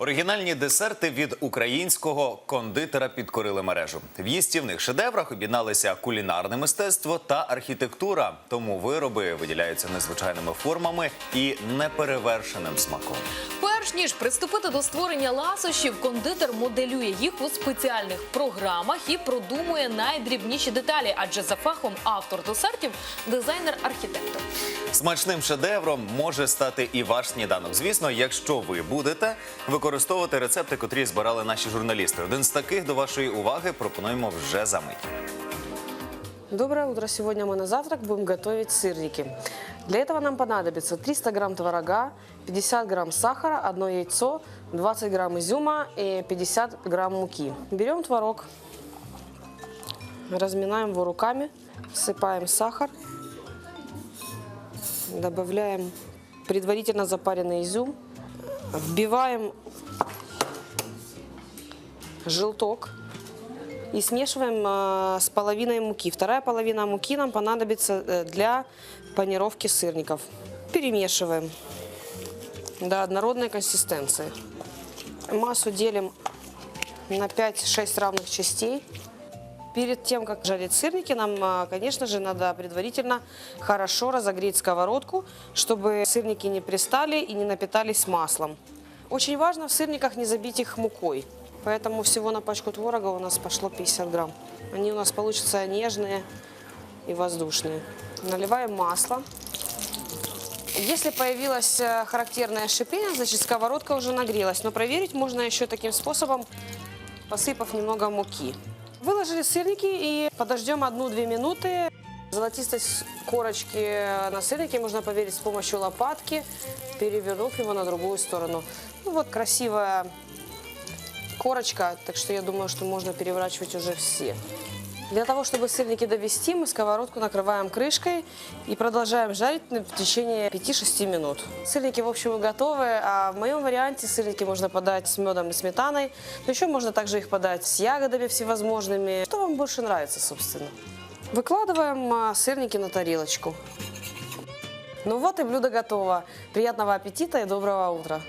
Оригінальні десерти від українського кондитера підкорили мережу. В їстівних шедеврах об'єдналися кулінарне мистецтво та архітектура. Тому вироби виділяються незвичайними формами і неперевершеним смаком. Перш ніж приступити до створення ласощів, кондитер моделює їх у спеціальних програмах і продумує найдрібніші деталі, адже за фахом автор десертів дизайнер-архітектор. Смачним шедевром може стати і ваш сніданок. Звісно, якщо ви будете використовувати рецепти, котрі збирали наші журналісти. Один з таких до вашої уваги пропонуємо вже за мить. Доброе утро! Сегодня мы на завтрак будем готовить сырники. Для этого нам понадобится 300 грамм творога, 50 грамм сахара, одно яйцо, 20 грамм изюма и 50 грамм муки. Берем творог, разминаем его руками, всыпаем сахар, добавляем предварительно запаренный изюм, вбиваем желток, и смешиваем э, с половиной муки. Вторая половина муки нам понадобится э, для панировки сырников. Перемешиваем до однородной консистенции. Массу делим на 5-6 равных частей. Перед тем, как жарить сырники, нам, э, конечно же, надо предварительно хорошо разогреть сковородку, чтобы сырники не пристали и не напитались маслом. Очень важно в сырниках не забить их мукой. Поэтому всего на пачку творога у нас пошло 50 грамм. Они у нас получатся нежные и воздушные. Наливаем масло. Если появилось э, характерное шипение, значит сковородка уже нагрелась. Но проверить можно еще таким способом, посыпав немного муки. Выложили сырники и подождем 1-2 минуты. Золотистость корочки на сырнике можно проверить с помощью лопатки, перевернув его на другую сторону. Ну вот красивая корочка, так что я думаю, что можно переворачивать уже все. Для того, чтобы сырники довести, мы сковородку накрываем крышкой и продолжаем жарить в течение 5-6 минут. Сырники, в общем, готовы, а в моем варианте сырники можно подать с медом и сметаной, но еще можно также их подать с ягодами всевозможными. Что вам больше нравится, собственно? Выкладываем а, сырники на тарелочку. Ну вот и блюдо готово. Приятного аппетита и доброго утра!